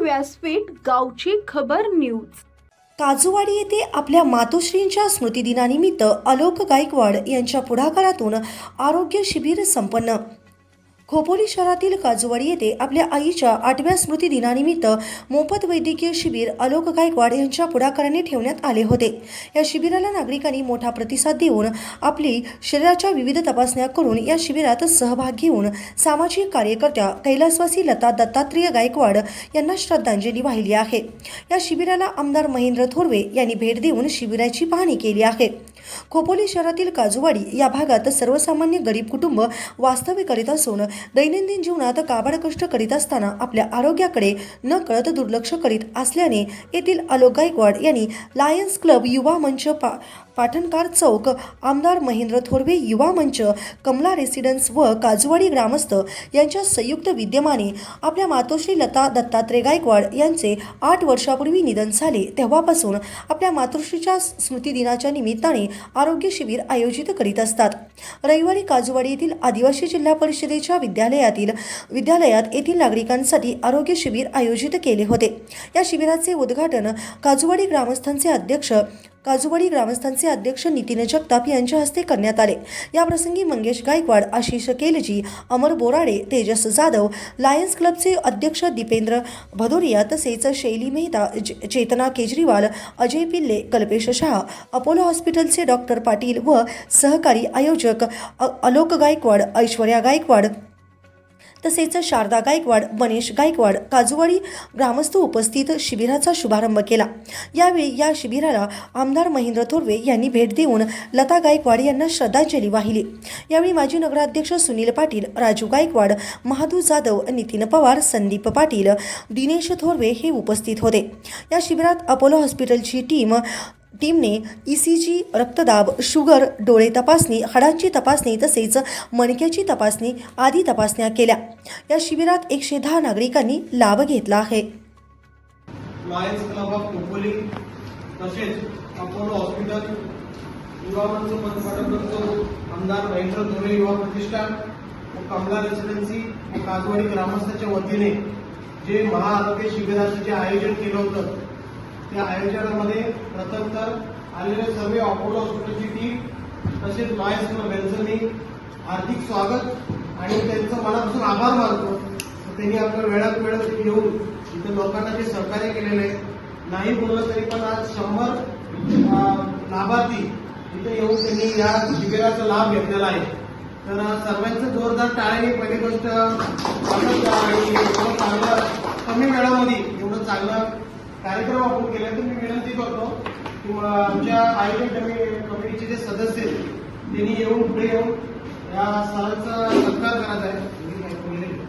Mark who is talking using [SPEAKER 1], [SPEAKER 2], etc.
[SPEAKER 1] व्यासपीठ गावची खबर न्यूज.
[SPEAKER 2] काजूवाडी येथे आपल्या मातोश्रींच्या स्मृतिदिनानिमित्त अलोक गायकवाड यांच्या पुढाकारातून आरोग्य शिबिर संपन्न. खोपोली शहरातील काजूवाडी येथे आपल्या आईच्या आठव्या स्मृतिदिनानिमित्त मोफत वैद्यकीय शिबिर अलोक गायकवाड यांच्या पुढाकाराने ठेवण्यात आले होते. या शिबिराला नागरिकांनी मोठा प्रतिसाद देऊन आपली शरीराच्या विविध तपासण्या करून या शिबिरात सहभाग घेऊन सामाजिक कार्यकर्त्या कैलासवासी लता दत्तात्रेय गायकवाड यांना श्रद्धांजली वाहिली आहे. या शिबिराला आमदार महेंद्र थोरवे यांनी भेट देऊन शिबिराची पाहणी केली आहे. खोपोली शहरातील काजूवाडी या भागात सर्वसामान्य गरीब कुटुंब वास्तव्य करीत असून दैनंदिन जीवनात काबाड कष्ट करीत असताना आपल्या आरोग्याकडे न कळत दुर्लक्ष करीत असल्याने येथील अलोक गायकवाड यांनी लायन्स क्लब युवा मंच पा पाटणकार चौक आमदार महेंद्र थोरवे युवा मंच कमला रेसिडेन्स व काजूवाडी ग्रामस्थ यांच्या संयुक्त विद्यमाने आपल्या मातोश्री लता दत्तात्रय गायकवाड यांचे आठ वर्षापूर्वी निधन झाले. तेव्हापासून आपल्या मातोश्रीच्या स्मृतिदिनाच्या निमित्ताने आरोग्य शिबिर आयोजित करीत असतात. रविवारी काजूवाडी येथील आदिवासी जिल्हा परिषदेच्या विद्यालयातील विद्यालयात येथील नागरिकांसाठी आरोग्य शिबिर आयोजित केले होते. या शिबिराचे उद्घाटन काजूवाडी ग्रामस्थांचे अध्यक्ष काजूवाडी ग्रामस्थांचे अध्यक्ष नितीन जगताप यांच्या हस्ते करण्यात आले. या प्रसंगी मंगेश गायकवाड आशिष केलजी अमर बोराडे तेजस जाधव लायन्स क्लबचे अध्यक्ष दीपेंद्र भदोरिया तसेच शैली मेहता चेतना केजरीवाल अजय पिल्ले कल्पेश शहा अपोलो हॉस्पिटलचे डॉक्टर पाटील व सहकारी आयोजक अलोक गायकवाड ऐश्वर्या गायकवाड तसेच शारदा गायकवाड मनीष गायकवाड काजूवाडी ग्रामस्थ उपस्थित शिबिराचा शुभारंभ केला. यावेळी या शिबिराला आमदार महेंद्र थोरवे यांनी भेट देऊन लता गायकवाड यांना श्रद्धांजली वाहिली. यावेळी माजी नगराध्यक्ष सुनील पाटील राजू गायकवाड महादू जाधव नितीन पवार संदीप पाटील दिनेश थोरवे हे उपस्थित होते. या शिबिरात अपोलो हॉस्पिटलची टीम टीमने ई सी जी रक्तदाब शुगर डोळे तपासणी हाडांची तपासणी तसेच मणक्याची तपासणी आदी तपासण्या केल्या. या शिबिरात एकशे दहा नागरिकांनी लाभ घेतला आहे.
[SPEAKER 3] लायन्स क्लब ऑफ खोपोली तसेच अपोलो हॉस्पिटल युवा मंच पंचपाटण करतो आमदार महेंद्र धोरे युवा प्रतिष्ठान व कमला रेसिडेन्सी व काजवाडी ग्रामस्थाच्या वतीने जे महाआरोग्य शिबिराचं जे आयोजन केलं होतं त्या आयोजनामध्ये प्रथम तर आलेले सर्व अपोलो हॉस्पिटलची टीम तसेच लायन्स क्लब यांचं मी हार्दिक स्वागत. आणि त्यांचं मनापासून आभार मानतो. त्यांनी आपल्या वेळात वेळात येऊन इथे लोकांना जे सहकार्य केलेलं आहे नाही बोललं तरी पण आज शंभर लाभार्थी इथे येऊन त्यांनी या शिबिराचा लाभ घेतलेला आहे. तर सर्वांचं जोरदार टाळ्याने पहिली गोष्ट आणि एवढं चांगलं कमी वेळामध्ये एवढं चांगलं कार्यक्रम आपण केला तर मी विनंती करतो आमच्या आयोजन कमी- कमिटीचे जे सदस्य आहेत त्यांनी येऊन पुढे येऊन या सरांचा सत्कार करायचा आहे